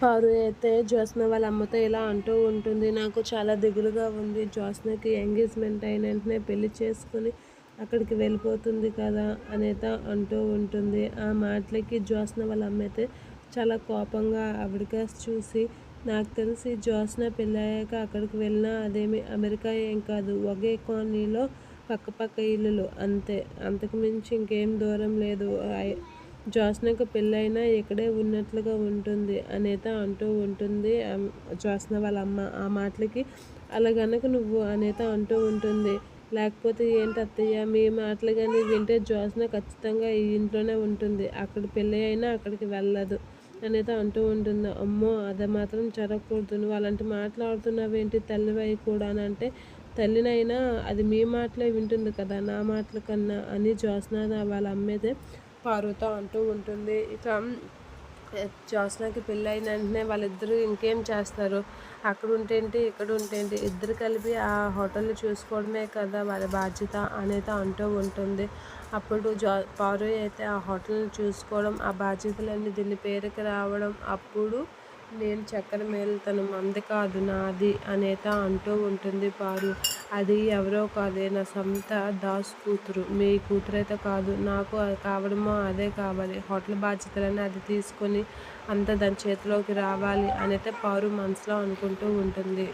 పారు అయితే జ్యోత్స్న వాళ్ళ అమ్మతో ఇలా అంటూ ఉంటుంది. నాకు చాలా దిగులుగా ఉంది. జ్యోత్స్నకి ఎంగేజ్మెంట్ అయిన వెంటనే పెళ్ళి చేసుకుని అక్కడికి వెళ్ళిపోతుంది కదా అనేత అంటూ ఉంటుంది. ఆ మాటలకి జ్యోత్స్న వాళ్ళ అమ్మ అయితే చాలా కోపంగా ఆవిడగా చూసి నాకు తెలిసి జ్యోత్స్న పెళ్ళయ్యాక అక్కడికి వెళ్ళినా అదేమి అమెరికా ఏం కాదు. ఒకే కాలనీలో పక్కపక్క ఇల్లులు అంతే. అంతకుమించి ఇంకేం దూరం లేదు. ఐ- జ్యోత్స్నకు పెళ్ళైనా ఇక్కడే ఉన్నట్లుగా ఉంటుంది అనేత అంటూ ఉంటుంది. జ్యోత్స్న వాళ్ళ అమ్మ ఆ మాటలకి అలాగనక నువ్వు అనేత అంటూ ఉంటుంది. లేకపోతే ఏంటి అత్తయ్య మీ మాటలు కానీ వింటే జ్యోత్స్న ఖచ్చితంగా ఈ ఇంట్లోనే ఉంటుంది. అక్కడ పెళ్ళి అయినా అక్కడికి వెళ్ళదు అనేత అంటూ ఉంటుంది. అమ్మో అది మాత్రం జరగకూడదు. నువ్వు అలాంటి మాట్లాడుతున్నావేంటి తల్లివై కూడా అని అంటే తల్లినైనా అది మీ మాటలే వింటుంది కదా నా మాటల కన్నా అని జ్యోత్స్న వాళ్ళ అమ్మేదే పారుతో అంటూ ఉంటుంది. ఇక జ్యోత్స్నకి పెళ్ళైన వెంటనే వాళ్ళిద్దరూ ఇంకేం చేస్తారు? అక్కడ ఉంటేంటి ఇక్కడ ఉంటేంటి ఇద్దరు కలిపి ఆ హోటల్ని చూసుకోవడమే కదా వాళ్ళ బాధ్యత అనేది అంటూ ఉంటుంది. అప్పుడు జా పారు అయితే ఆ హోటల్ని చూసుకోవడం ఆ బాధ్యతలన్నీ దీని పేరుకి రావడం అప్పుడు నేను చక్కెర మేలుతను మంది కాదు నాది అనేత అంటూ ఉంటుంది పారు. అది ఎవరో కాదే నా సొంత దాస్ కూతురు. మీ కూతురైతే కాదు నాకు అది కావడమో అదే కావాలి. హోటల్ బాధ్యతలని అది తీసుకొని అంత దాని చేతిలోకి రావాలి అనైతే పారు మనసులో అనుకుంటూ ఉంటుంది.